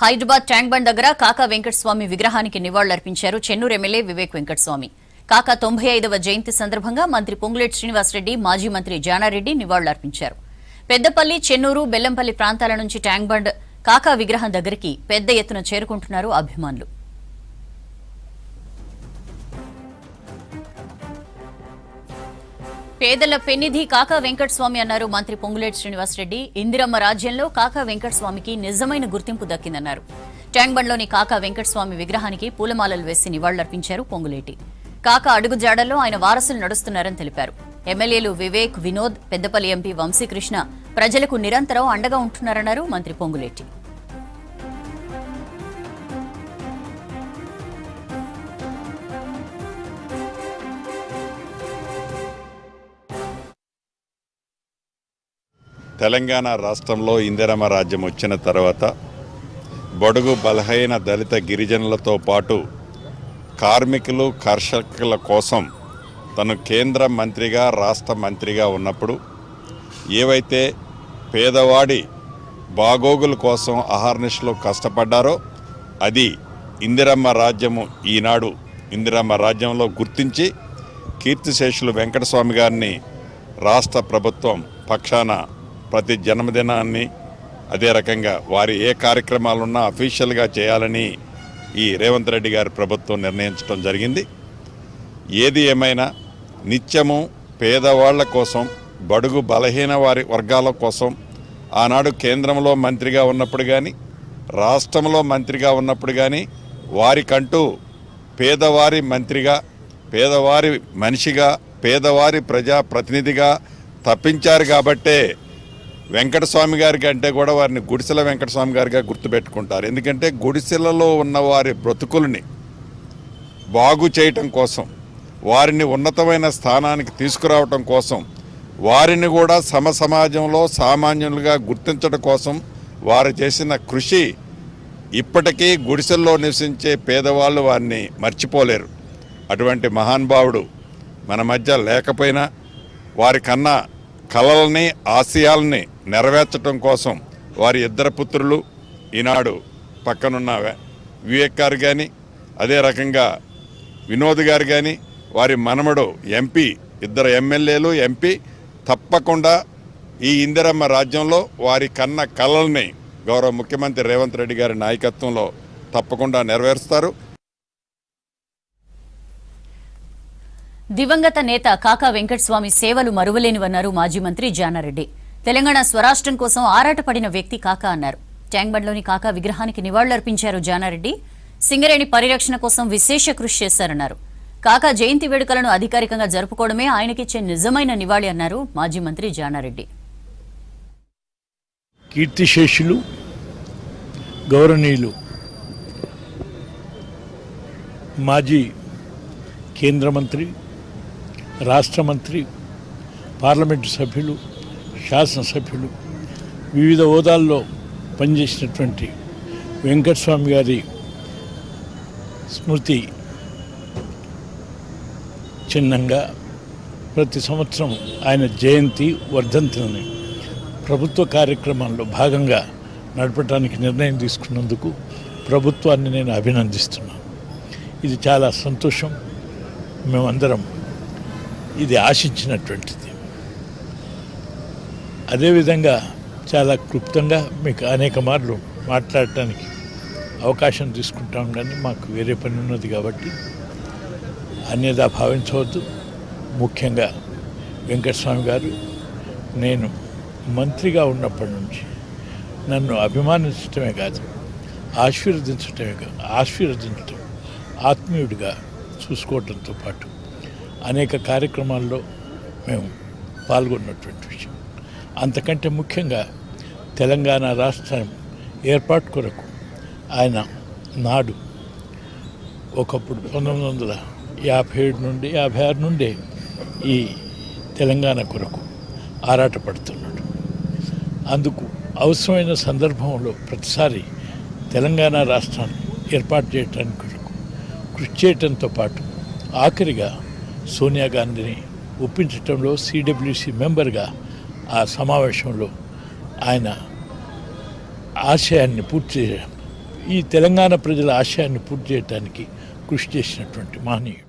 Hyderabad tank bund దగ్గర కాకా వెంకటస్వామి విగ్రహానికి నివాళులర్పించారు చెన్నూరు ఎమ్మెల్యే వివేక్ వెంకటస్వామి. కాకా తొంభై ఐదవ జయంతి సందర్భంగా మంత్రి పొంగులేటి శ్రీనివాసరెడ్డి మాజీ మంత్రి జానారెడ్డి నివాళులర్పించారు. పెద్దపల్లి చెన్నూరు బెల్లంపల్లి ప్రాంతాల నుంచి ట్యాంక్ బండ్ కాకా విగ్రహం దగ్గరికి పెద్ద ఎత్తున చేరుకుంటున్నారు అభిమానులు. పేదల పెన్నిధి కాకా వెంకటస్వామి అన్నారు. మంత్రి పొంగులేటి శ్రీనివాసరెడ్డి ఇందిరమ్మ రాజ్యంలో కాకా వెంకటస్వామికి నిజమైన గుర్తింపు దక్కిందన్నారు. ట్యాంక్ బండ్లోని కాకా వెంకటస్వామి విగ్రహానికి పూలమాలలు వేసి నివాళులర్పించారు పొంగులేటి. కాకా అడుగుజాడల్లో ఆయన వారసులు నడుస్తున్నారని తెలిపారు. ఎమ్మెల్యేలు వివేక్ వినోద్ పెద్దపల్లి ఎంపీ వంశీకృష్ణ ప్రజలకు నిరంతరం అండగా ఉంటున్నారన్నారు మంత్రి పొంగులేటి. తెలంగాణ రాష్ట్రంలో ఇందిరమ్మ రాజ్యం వచ్చిన తర్వాత బడుగు బలహీన దళిత గిరిజనులతో పాటు కార్మికులు కర్షకుల కోసం తను కేంద్ర మంత్రిగా రాష్ట్ర మంత్రిగా ఉన్నప్పుడు ఏవైతే పేదవాడి బాగోగుల కోసం అహర్నిశలు కష్టపడ్డారో అది ఇందిరమ్మ రాజ్యము ఈనాడు ఇందిరమ్మ రాజ్యంలో గుర్తించి కీర్తిశేషులు వెంకటస్వామి గారిని రాష్ట్ర ప్రభుత్వం పక్షాన ప్రతి జన్మదినాన్ని అదే రకంగా వారి ఏ కార్యక్రమాలున్నా అఫీషియల్గా చేయాలని ఈ రేవంత్ రెడ్డి గారి ప్రభుత్వం నిర్ణయించడం జరిగింది. ఏది ఏమైనా నిత్యము పేదవాళ్ళ కోసం బడుగు బలహీన వారి వర్గాల కోసం ఆనాడు కేంద్రంలో మంత్రిగా ఉన్నప్పుడు కానీ రాష్ట్రంలో మంత్రిగా ఉన్నప్పుడు కానీ వారికంటూ పేదవారి మంత్రిగా పేదవారి మనిషిగా పేదవారి ప్రజా ప్రతినిధిగా తప్పించారు కాబట్టే వెంకటస్వామి గారి కంటే కూడా వారిని గుడిసెల వెంకటస్వామి గారిగా గుర్తుపెట్టుకుంటారు. ఎందుకంటే గుడిసెలలో ఉన్న వారి బ్రతుకుల్ని బాగు చేయటం కోసం వారిని ఉన్నతమైన స్థానానికి తీసుకురావటం కోసం వారిని కూడా సమ సమాజంలో సామాన్యులుగా గుర్తించడం కోసం వారు చేసిన కృషి ఇప్పటికీ గుడిసెల్లో నివసించే పేదవాళ్ళు వారిని మర్చిపోలేరు. అటువంటి మహానుభావుడు మన మధ్య లేకపోయినా వారికన్నా కలల్ని ఆశయాల్ని నెరవేర్చడం కోసం వారి ఇద్దరు పుత్రులు ఈనాడు పక్కనున్న వివేక్ గారు కానీ అదే రకంగా వినోద్ గారు కానీ వారి మనమడు ఎంపీ ఇద్దరు ఎమ్మెల్యేలు ఎంపీ తప్పకుండా ఈ ఇందిరమ్మ రాజ్యంలో వారి కన్న కలల్ని గౌరవ ముఖ్యమంత్రి రేవంత్ రెడ్డి గారి నాయకత్వంలో తప్పకుండా నెరవేరుస్తారు. దివంగత నేత కాకా వెంకటస్వామి సేవలు మరువలేనివన్నారు మాజీ మంత్రి జానారెడ్డి. తెలంగాణ స్వరాష్ట్రం కోసం ఆరాటపడిన వ్యక్తి కాకా అన్నారు. ట్యాంక్ బండ్లోని కాకా విగ్రహానికి నివాళులర్పించారు జానారెడ్డి. సింగరేణి పరిరక్షణ కోసం విశేష కృషి చేశారన్నారు. కాకా జయంతి వేడుకలను అధికారికంగా జరుపుకోవడమే ఆయనకిచ్చే నిజమైన నివాళి అన్నారు మాజీ మంత్రి జానారెడ్డి. కీర్తిశేషులు గౌరవనీయులు మాజీ కేంద్ర మంత్రి రాష్ట్ర మంత్రి పార్లమెంటు సభ్యులు శాసనసభ్యులు వివిధ హోదాల్లో పనిచేసినటువంటి వెంకటస్వామి గారి స్మృతి చిహ్నంగా ప్రతి సంవత్సరం ఆయన జయంతి వర్ధంతులని ప్రభుత్వ కార్యక్రమాల్లో భాగంగా నడపడానికి నిర్ణయం తీసుకున్నందుకు ప్రభుత్వాన్ని నేను అభినందిస్తున్నాను. ఇది చాలా సంతోషం. మేమందరం ఇది ఆశించినటువంటిది. అదేవిధంగా చాలా క్లుప్తంగా మీకు అనేక మార్లు మాట్లాడటానికి అవకాశం తీసుకుంటాం కానీ మాకు వేరే పని ఉన్నది కాబట్టి అన్యదా భావించవద్దు. ముఖ్యంగా వెంకటస్వామి గారు నేను మంత్రిగా ఉన్నప్పటి నుంచి నన్ను అభిమానించటమే కాదు ఆశీర్వదించటమే కాదు ఆశీర్వదించటం ఆత్మీయుడిగా చూసుకోవటంతో పాటు అనేక కార్యక్రమాల్లో మేము పాల్గొన్నటువంటి విషయం. అంతకంటే ముఖ్యంగా తెలంగాణ రాష్ట్రం ఏర్పాటు కొరకు ఆయన నాడు ఒకప్పుడు పంతొమ్మిది వందల యాభై ఏడు నుండి యాభై ఆరు నుండే ఈ తెలంగాణ కొరకు ఆరాటపడుతున్నాడు. అందుకు అవసరమైన సందర్భంలో ప్రతిసారి తెలంగాణ రాష్ట్రాన్ని ఏర్పాటు చేయడానికి కొరకు కృషి చేయటంతో పాటు ఆఖరిగా సోనియా గాంధీని ఒప్పించటంలో సిడబ్ల్యూసి మెంబర్గా ఆ సమావేశంలో ఆయన ఆశయాన్ని పూర్తి చేయడం ఈ తెలంగాణ ప్రజల ఆశయాన్ని పూర్తి చేయడానికి కృషి చేసినటువంటి మహనీయుడు.